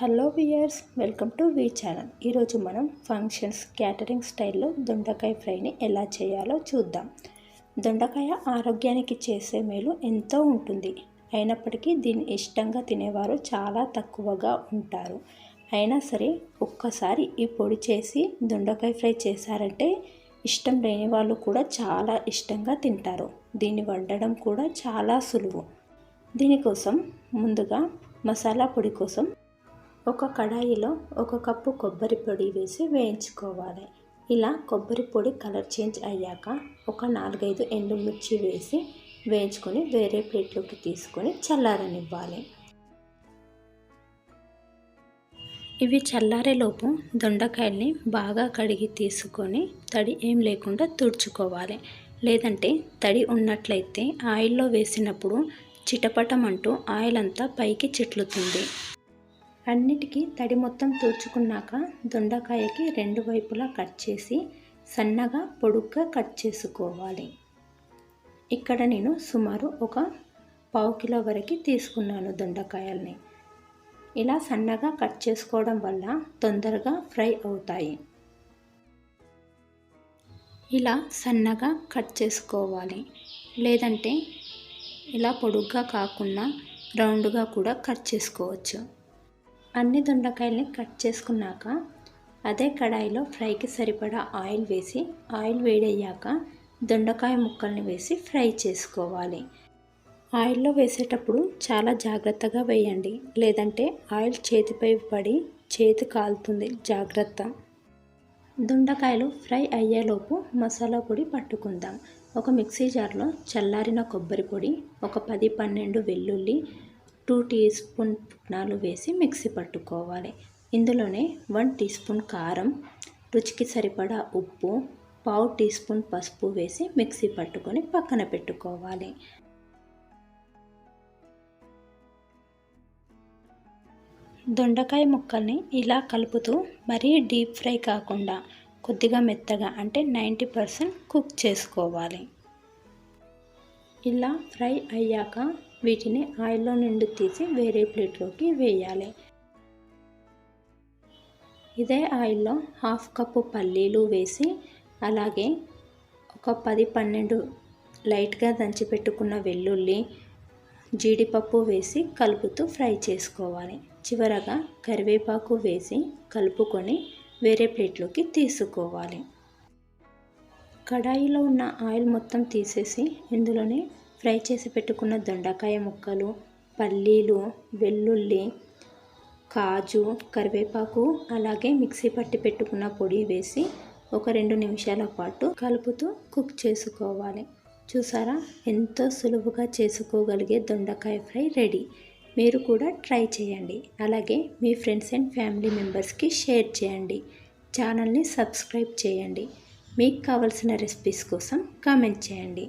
Hello viewers welcome to V channel. ఈరోజు మనం functions catering స్టైల్లో దొండకాయ ఫ్రైని ఎలా చేయాలో చూద్దాం. దొండకాయ ఆరోగ్యానికి చేసే మేలు ఎంతో ఉంటుంది. అయినప్పటికీ దీన్ని ఇష్టంగా తినేవారు చాలా తక్కువగా ఉంటారు. అయినా సరే ఒక్కసారి ఈ పొడి చేసి దొండకాయ ఫ్రై చేశారంటే ఇష్టం లేని వాళ్ళు కూడా చాలా ఇష్టంగా తింటారు. దీన్ని వండడం కూడా చాలా సులువు. దీనికోసం ముందుగా మసాలా పొడి కోసం ఒక కడాయిలో ఒక కప్పు కొబ్బరి పొడి వేసి వేయించుకోవాలి. ఇలా కొబ్బరి పొడి కలర్ చేంజ్ అయ్యాక ఒక నాలుగైదు ఎండుమిర్చి వేసి వేయించుకొని వేరే ప్లేట్లోకి తీసుకొని చల్లారనివ్వాలి. ఇవి చల్లారేలోపు దొండకాయల్ని బాగా కడిగి తీసుకొని తడి ఏం లేకుండా తుడుచుకోవాలి. లేదంటే తడి ఉన్నట్లయితే ఆయిల్లో వేసినప్పుడు చిటపటం అంటూ ఆయిల్ అంతా పైకి చిట్లుతుంది. అన్నిటికీ తడి మొత్తం తూర్చుకున్నాక దొండకాయకి రెండు వైపులా కట్ చేసి సన్నగా పొడుగ్గా కట్ చేసుకోవాలి. ఇక్కడ నేను సుమారు ఒక పావు కిలో వరకు తీసుకున్నాను దొండకాయల్ని. ఇలా సన్నగా కట్ చేసుకోవడం వల్ల తొందరగా ఫ్రై అవుతాయి. ఇలా సన్నగా కట్ చేసుకోవాలి. లేదంటే ఇలా పొడుగ్గా కాకుండా రౌండ్గా కూడా కట్ చేసుకోవచ్చు. అన్ని దొండకాయల్ని కట్ చేసుకున్నాక అదే కడాయిలో ఫ్రైకి సరిపడా ఆయిల్ వేసి ఆయిల్ వేడయ్యాక దొండకాయ ముక్కల్ని వేసి ఫ్రై చేసుకోవాలి. ఆయిల్లో వేసేటప్పుడు చాలా జాగ్రత్తగా వేయండి. లేదంటే ఆయిల్ చేతిపై పడి చేతి కాలుతుంది. జాగ్రత్త. దొండకాయలు ఫ్రై అయ్యేలోపు మసాలా పొడి పట్టుకుందాం. ఒక మిక్సీ జార్లో చల్లారిన కొబ్బరి పొడి ఒక పది పన్నెండు వెల్లుల్లి టూ టీ స్పూన్ పుట్నాలు వేసి మిక్సీ పట్టుకోవాలి. ఇందులోనే వన్ టీ స్పూన్ కారం రుచికి సరిపడా ఉప్పు పావు టీ స్పూన్ పసుపు వేసి మిక్సీ పట్టుకొని పక్కన పెట్టుకోవాలి. దొండకాయ ముక్కల్ని ఇలా కలుపుతూ మరీ డీప్ ఫ్రై కాకుండా కొద్దిగా మెత్తగా అంటే నైంటీ పర్సెంట్ కుక్ చేసుకోవాలి. ఇలా ఫ్రై అయ్యాక వీటిని ఆయిల్లో నుండి తీసి వేరే ప్లేట్లోకి వేయాలి. ఇదే ఆయిల్లో హాఫ్ కప్పు పల్లీలు వేసి అలాగే ఒక పది పన్నెండు లైట్గా దంచి పెట్టుకున్న వెల్లుల్లి జీడిపప్పు వేసి కలుపుతూ ఫ్రై చేసుకోవాలి. చివరగా కరివేపాకు వేసి కలుపుకొని వేరే ప్లేట్లోకి తీసుకోవాలి. కడాయిలో ఉన్న ఆయిల్ మొత్తం తీసేసి ఇందులోనే ఫ్రై చేసి పెట్టుకున్న దొండకాయ ముక్కలు పల్లీలు వెల్లుల్లి కాజు కరివేపాకు అలాగే మిక్సీ పట్టి పెట్టుకున్న పొడి వేసి ఒక రెండు నిమిషాల పాటు కలుపుతూ కుక్ చేసుకోవాలి. చూసారా? ఎంతో సులువుగా చేసుకోగలిగే దొండకాయ ఫ్రై రెడీ. మీరు కూడా ట్రై చేయండి. అలాగే మీ ఫ్రెండ్స్ అండ్ ఫ్యామిలీ మెంబర్స్కి షేర్ చేయండి. ఛానల్ని సబ్స్క్రైబ్ చేయండి. మీకు కావలసిన రెసిపీస్ కోసం కామెంట్ చేయండి.